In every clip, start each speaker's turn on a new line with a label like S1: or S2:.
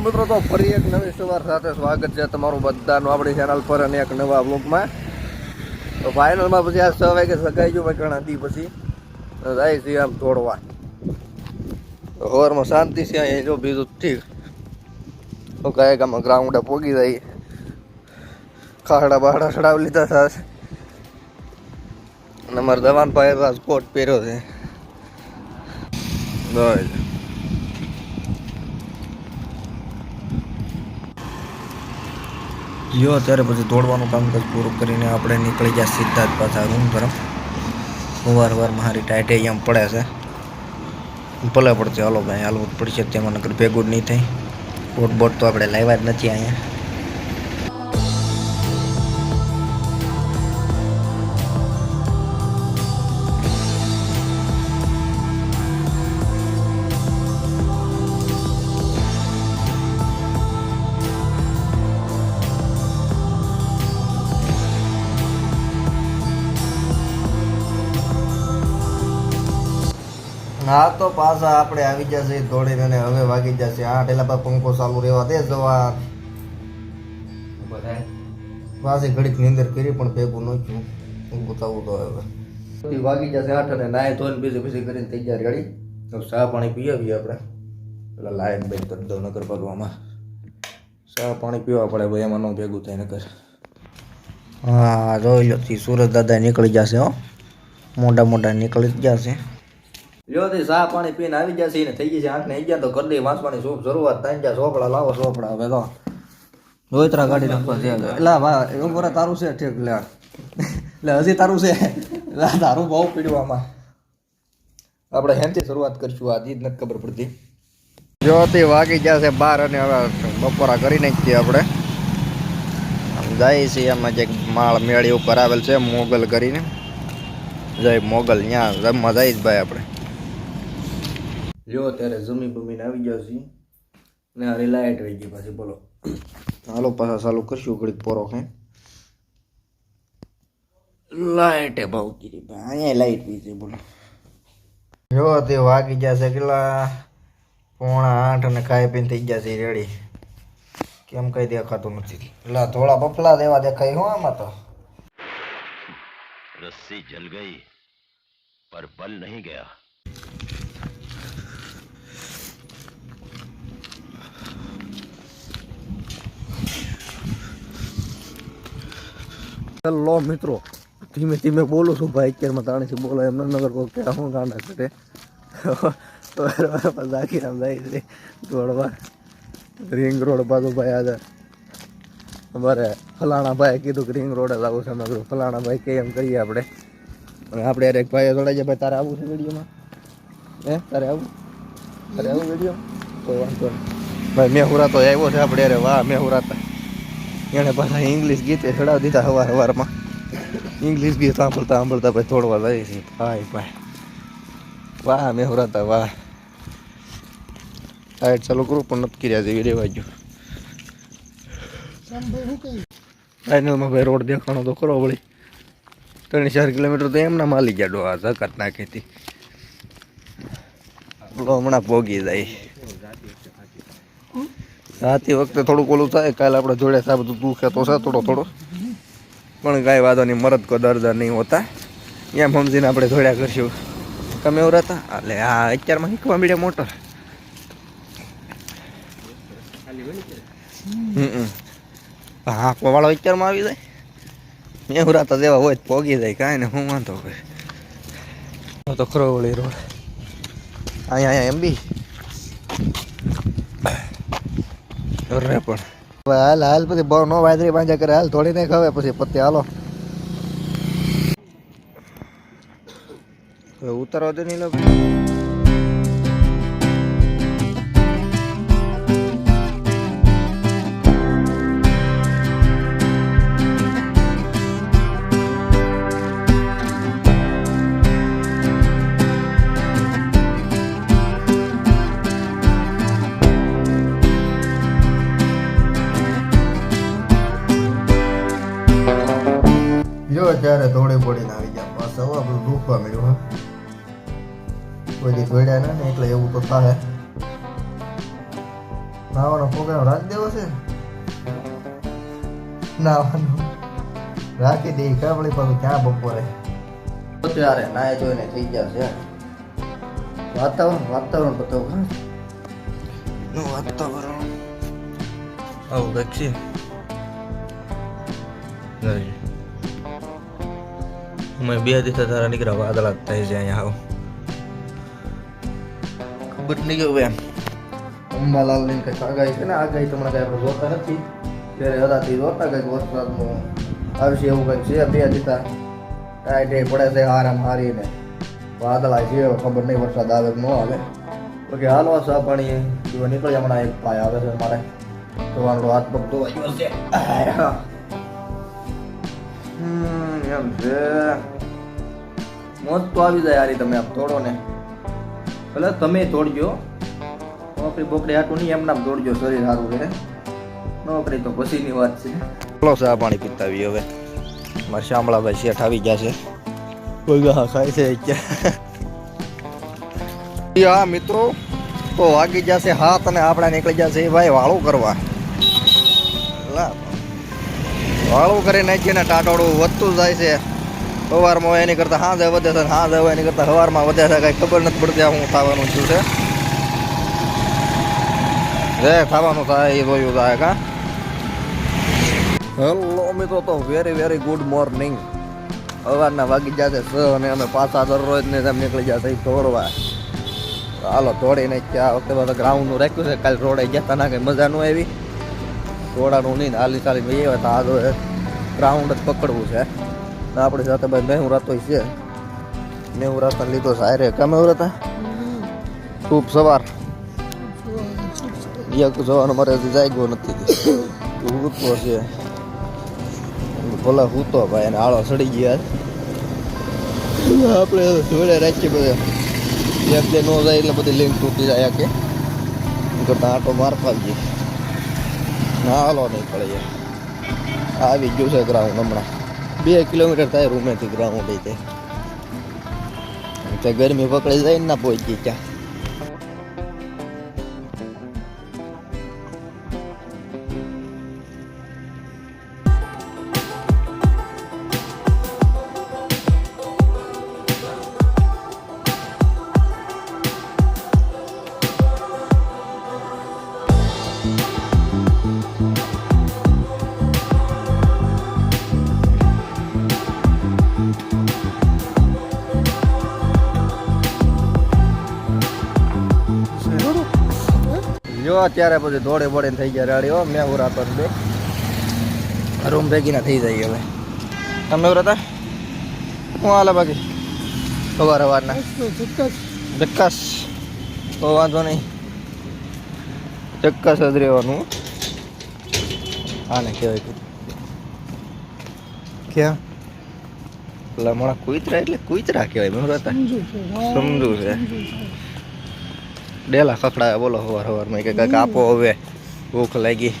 S1: મિત્રો, તો ફરી એક નવી સવાર સાથે સ્વાગત છે તમારું બધાનું આપણી ચેનલ પર અને એક નવા બ્લોગમાં તો ફાઇનલમાં પછી આ છ વાગે સગાઈ ગયું ઘણા દી પછી જાય છે આમ તોડવા. તો હવારમાં શાંતિ છે અહીંયા, જો બીજું ઠીક. તો કાંઈ ગામમાં ગ્રાઉન્ડે પોગી જાય. ખાડા બાડા ચડાવી લીધા થશે અને મારા દવાન પાસે કોટ પહેર્યો છે. જો અત્યારે પછી દોડવાનું કામકાજ પૂરું કરીને આપણે નીકળી ગયા સીધા જ પાછા રૂમ તરફ. વાર વારમાં મારી ટાઈટે એમ પડે છે. ભલે પડશે, હાલો ભાઈ, હાલવું જ પડશે તેમાં નગર ભેગું નહીં થાય. બોટ બોટ તો આપણે લાવ્યા જ નથી અહીંયા. હા તો પાછા આપણે આવી જશે દોડીને અને હવે વાગી જશે. આઠ પેલા પર પંખો ચાલુ રહેવા દે જવા પાછી ઘડીક નીંદર કરી પણ ભેગું ન થયું. ઊભું થવું તો હવે. વાગી જશે આઠ અને નાય ધોઈને બીજું બીજું કરીને તૈયાર રેડી. તો ચા પાણી પી આવીએ આપણે. પેલા લાઈન બેન કરી દો નગર ભરવામાં ચા પાણી પીવા પડે ભાઈ એમાં ન ભેગું થાય નગર હા જોઈ લો સુરત દાદા નીકળી જશે હો. મોટા મોટા નીકળી જ જશે. લ્યો તે ચા પાણી પીને આવી જશે ને થઈ જશે આંખ ને ગયા તો કરી દે વાંચવાની શું શરૂઆત થાય જા સોપડા લાવો સોપડા હવે તો. રોહિતરા ગાડી નાખવા છે એટલે વા એવું કરે તારું છે ઠીક, લે. એટલે હજી તારું છે. એટલે તારું બહુ પીડ્યું આમાં. આપણે હેનથી શરૂઆત કરીશું આજી જ નથી ખબર પડતી. જો તે વાગી જશે બાર અને હવે બપોરા કરી નાખીએ આપણે. જાય છે એમાં જે માળ મેળી ઉપર આવેલ છે, મોગલ કરીને. જય મોગલ ત્યાં જમવા જાય જ ભાઈ આપણે. લ્યો ત્યારે જમી બમીને આવી ગયો છે. ને હરી લાઇટ રહી ગઈ પાછી બોલો. હાલો પાછા ચાલુ કરશું ઘડીક પોરો હે. લાઇટે ભાવ કીધી અહીંયા લાઇટ બીજી બોલો. જો તે વાગી જશે કેટલા? પોણા આઠ અને ખાઈ પીને થઈ ગયા છે રેડી કેમ કઈ દેખાતું નથી. એટલે થોડા બફલા દેવા દેખાય હું આમાં તો.
S2: રસ્સી જલ ગઈ પર બલ નહીં ગયા.
S1: હેલો મિત્રો. ધીમે ધીમે બોલું છું ભાઈ, અત્યારમાં તાણીથી બોલો. એમને નગર કોઈ કે હું ગાંડા છે તો બાકી આમ જાય છે. દોડવા. રિંગ રોડ બાજુ ભાઈ આજે અમારે ફલાણા ભાઈ કીધું કે રિંગ રોડ જ છે. મેં કીધું, ફલાણા ભાઈ, કે એમ કરીએ આપણે. આપણે એક ભાઈ જોડાઈ જાય ભાઈ, તારે આવું છે વિડીયોમાં? હે? તારે આવું? તારે આવું વીડિયો કોઈ વાંધો નહીં. ભાઈ મેં તો આવ્યો છે. આપણે અરે વાહ મેં તો એણે પાછા ઇંગ્લિશ ગીતે ચડાવી દીધા સવાર સવારમાં. ઇંગ્લિશ ગીત સાંભળતા સાંભળતા ભાઈ થોડવા જાય છે ભાઈ ભાઈ. વાહ મેહવરાતા વાહ. લાઈટ ચાલુ કરું પણ નથી કર્યા છે, વીડિયો વાગ્યો ફાઇનલમાં ભાઈ રોડ દેખાણો તો ખરો વળી. ત્રણ ચાર કિલોમીટર તો એમના માલી ગયા ડો આ જકાત નાખી હતી. હમણાં પોગી જાય. રાતી વખતે થોડુંક ઓલું થાય, કાલે આપણે જોડે થાય બધું દુખે તો છે થોડો થોડો. પણ કાંઈ વાંધો નહીં, મરદ કો દર્દ નહીં હોતા. એમ સમજીને આપણે જોડ્યા કરશું. તમે એવું હતા એટલે હા અત્યારમાં શીખવા મળ્યા મોટર. હા વાળો અત્યારમાં આવી જાય? મેં રાતા જેવા હોય પોગી જાય, કાંઈ ને હું વાંધો હોય. તો ખરો વળી રોડ. અહીંયા અહીંયા, એમ બી. રે પણ. હાલ હાલ પછી બહુ નો વાદરી પાંજા કરે હાલ થોડી નહીં ખવે પછી પત્તે હાલો. ઉતારવા દે નહીં લોકો. ત્યારે દોડી પડીને આવી ગયા. પાછા હવે આપણું દુખવા મળ્યું હા. કોઈ દી દોડ્યા ના ને એટલે એવું તો થાય નાવાનો પ્રોગ્રામ રાખી દેવો છે નાવાનો. રાખી દે કાપડી પાછું ક્યાં બપોરે? ત્યારે નાય જોઈને થઈ ગયા છે વાતાવરણ વાતાવરણ બતાવો નું વાતાવરણ? આવું કંઈક છે. અમે બે દિવસ તારા નીકળ્યા વાદળા જ થાય છે અહીંયા આવ ખબર નહીં એમ અંબાલાલની કઈ આગાહી છે ને આગાહી તમને કઈ આપણે જોતા નથી ત્યારે હદાથી જોતા કંઈક વરસાદનું આવશે એવું કંઈક છે બે દીધા ટાઈટે પડે છે હારામ હારીને વાદળા છે હવે ખબર નહીં વરસાદ આવે કે ન આવે બાકી હાલવા સા પાણી જો નીકળી હમણાં એક પાય આવે છે મારે તો હાથ પગ ધોવાઈ ગયો છે એમ છે. મોત તો આવી જાય આરી તમે આમ તોડો ને ભલે તમે તોડજો. નોકરી બોકરી આટું નહીં એમના તોડજો, શરીર સારું રહે. નોકરી તો પછીની વાત છે. ચલો ચા પાણી પીતા આવી હવે. મારા શામળાભાઈ શેઠ આવી ગયા છે. કોઈ ગાહ ખાય છે હા મિત્રો, તો વાગી જશે હાથ અને આપણા નીકળી જશે ભાઈ વાળું કરવા. લા. વાળું કરી નાખીએ ને ટાટોડું વધતું જાય છે. સવારમાં હોય એની કરતાં હાજે વધે છે હાજે હોય એની કરતાં સવારમાં વધે છે. કાંઈ ખબર નથી પડતી હું થવાનું છું છે. જે થવાનું થાય, એ જોયું થાય કા? હેલો મિત્રો, તો વેરી વેરી ગુડ મોર્નિંગ સવારના વાગી જશે છ અને અમે પાછા દરરોજ ને તેમ નીકળી જશે દોડવા હાલો દોડીને આ વખતે બધા ગ્રાઉન્ડનું રાખ્યું છે. કાલે રોડે જતા ના કંઈ મજા ન આવી. દોડાનું નહીં હાલી ચાલી ભાઈ આવે તો. આ તો ગ્રાઉન્ડ જ પકડવું છે. ને આપણી સાથે ભાઈ મેહું રાતો છે. મેહું રાતા લીધો છે. હારે કમે હતા ખૂબ સવાર. એક જવાનું મારે જાગ્યો નથી. ઉગતો છે. ભલે હૂતો ભાઈ અને આળો સડી ગયા આપણે જોડે રાખીએ બધે. એક બે ન જાય એટલે બધી લિંક તૂટી જાય કે કરતા આટો મારતા જ ના હાલો નહીં પડે આવી ગયું છે ગ્રાઉન્ડ હમણાં. બે કિલોમીટર થાય રૂમેથી ગ્રાઉન્ડ ત્યાં ગરમી પકડી જાય ને ના પહોંચી ત્યાં જો અત્યારે પછી દોડે બોડે થઈ ગયા રાડી હો. મેં ઉરાતો બે. રૂમ ભેગી ના થઈ જાય હવે. તમે ઉરાતા હું હાલ બાકી? સવાર સવારના. ચક્કસ તો વાંધો નહીં. ચક્કસ જ રહેવાનું. આને કહેવાય કે ક્યાં? પેલા મારા કુતરા એટલે કુતરા કહેવાય. મેં સમજુ છે. ડેલા ખખડાવે બોલો હવાર હવારમાં કે કાંઈક આપો હવે. ભૂખ લાગી.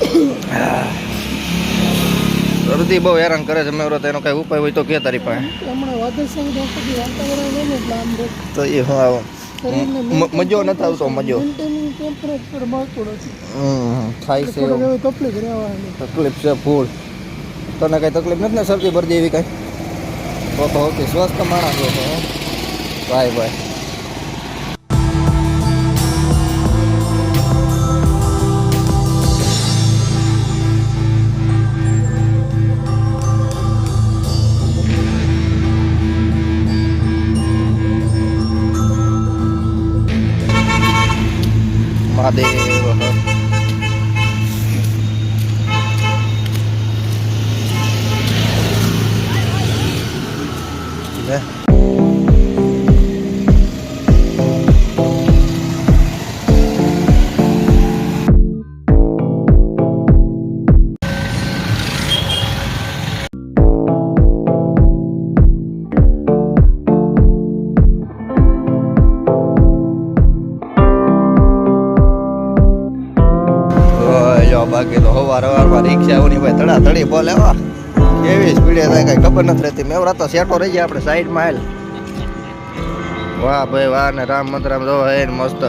S1: દર્દી બહુ હેરાન કરે છે મેં એનો કઈ ઉપાય હોય તો કે તારી પાસે? તો એ હું આવો. મજો નથી આવતો મજો. થાય છે
S3: તકલીફ
S1: છે ફૂલ. તને કઈ તકલીફ નથી ને શરદી ભરજી એવી કઈ? તો ઓકે સ્વસ્થ માણસ છો તો હો. ભાઈ ભાઈ બાકી વાર હવાર હવારમાં રિક્ષા ઓની ભાઈ તડા તડી બોલે હો. કેવી સ્પીડે થાય કઈ ખબર નથી રહેતી. મેવરા તો સેટો રહી જાય આપણે સાઈડમાં હેલ. વાહ ભાઈ વાહ ને રામ મંદરામ જો હે મસ્ત.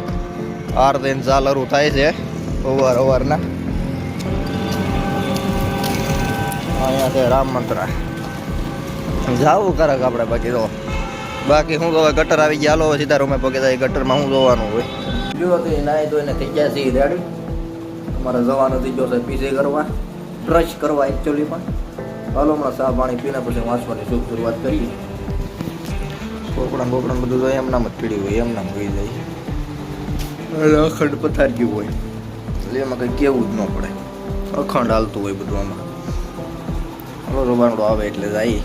S1: આરતી ને ઝાલરું થાય છે અવાર અવારના અહીંયા છે રામ મંત્ર જાવું કરે આપણે બાકી તો. બાકી હું તો ગટર આવી ગયા, હાલો સીધા રૂમે પગે જાય, ગટરમાં હું જોવાનું હોય. જો તો નાય તો એને થઈ ગયા છે રેડી. અમારે જવાનું થઈ ગયો છે પીસે કરવા. બ્રશ કરવા એકચ્યુઅલી પણ. હાલો હમણાં ચા પાણી પીને પછી વાંચવાની શુભ શરૂઆત કરીએ. કોકડા કોકડા બધું તો એમનામ જ પીડ્યું હોય એમનામ હોઈ જાય. અખંડ પથાર ગયું હોય. એટલે એમાં કંઈ કેવું જ ન પડે. અખંડ હાલતું હોય બધું આમાં. હલો રોબાણું આવે એટલે જાય.